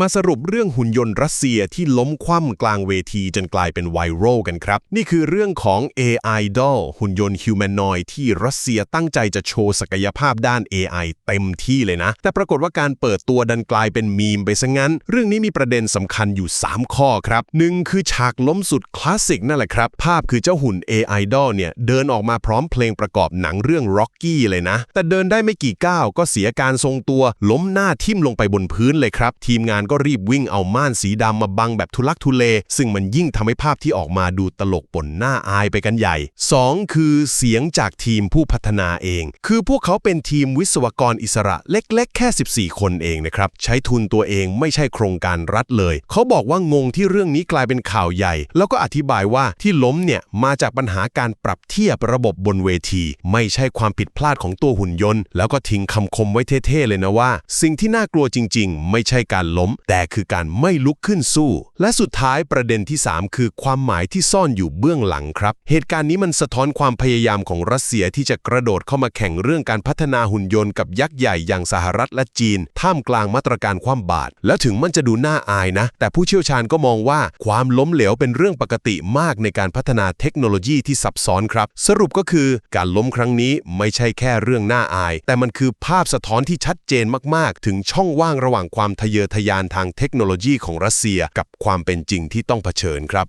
มาสรุปเรื่องหุ่นยนต์รัสเซียที่ล้มคว่ำกลางเวทีจนกลายเป็นไวรัลกันครับ นี่คือเรื่องของ AI Doll หุ่นยนต์ฮิวแมนนอยที่รัสเซียตั้งใจจะโชว์ศักยภาพด้าน AI เต็มที่เลยนะ แต่ปรากฏว่าการเปิดตัวดันกลายเป็นมีมไปซะงั้น เรื่องนี้มีประเด็นสำคัญอยู่ 3 ข้อครับหนึ่งคือฉากล้มสุดคลาสสิกนั่นแหละครับ ภาพคือเจ้าหุ่น AI Doll เนี่ยเดินออกมาพร้อมเพลงประกอบหนังเรื่อง Rocky เลยนะ แต่เดินได้ไม่กี่ก้าวก็เสียการทรงตัวล้มหน้าทิ่มลงไปบนพื้นเลยครับทีมงานก็รีบวิ่งเอาม่านสีดำมาบังแบบทุลักทุเล ซึ่งมันยิ่งทำให้ภาพที่ออกมาดูตลกปนหน้าอายไปกันใหญ่ 2 คือเสียงจากทีมผู้พัฒนาเอง คือพวกเขาเป็นทีมวิศวกรอิสระเล็ก ๆ แค่ 14 คนเองนะครับ ใช้ทุนตัวเองไม่ใช่โครงการรัฐเลย เขาบอกว่างงที่เรื่องนี้กลายเป็นข่าวใหญ่ แล้วก็อธิบายว่าที่ล้มเนี่ยมาจากปัญหาการปรับเทียบระบบบนเวที ไม่ใช่ความผิดพลาดของตัวหุ่นยนต์ แล้วก็ทิ้งคำคมไว้เท่ๆเลยนะว่า สิ่งที่น่ากลัวจริง ๆ ไม่ใช่การล้มแต่คือการไม่ลุกขึ้นสู้ และสุดท้ายประเด็นที่ 3 คือความหมายที่ซ่อนอยู่เบื้องหลังครับ เหตุการณ์นี้มันสะท้อนความพยายามของรัสเซียที่จะกระโดดเข้ามาแข่งเรื่องการพัฒนาหุ่นยนต์กับยักษ์ใหญ่อย่างสหรัฐและจีน ท่ามกลางมาตรการคว่ำบาตรแล้วถึงมันจะดูน่าอายนะ แต่ผู้เชี่ยวชาญก็มองว่าความล้มเหลวเป็นเรื่องปกติมากในการพัฒนาเทคโนโลยีที่ซับซ้อนครับ สรุปก็คือการล้มครั้งนี้ไม่ใช่แค่เรื่องน่าอาย แต่มันคือภาพสะท้อนที่ชัดเจนมากๆ ถึงช่องว่างระหว่างความทะเยอทะยานการทางเทคโนโลยีของรัสเซียกับความเป็นจริงที่ต้องเผชิญครับ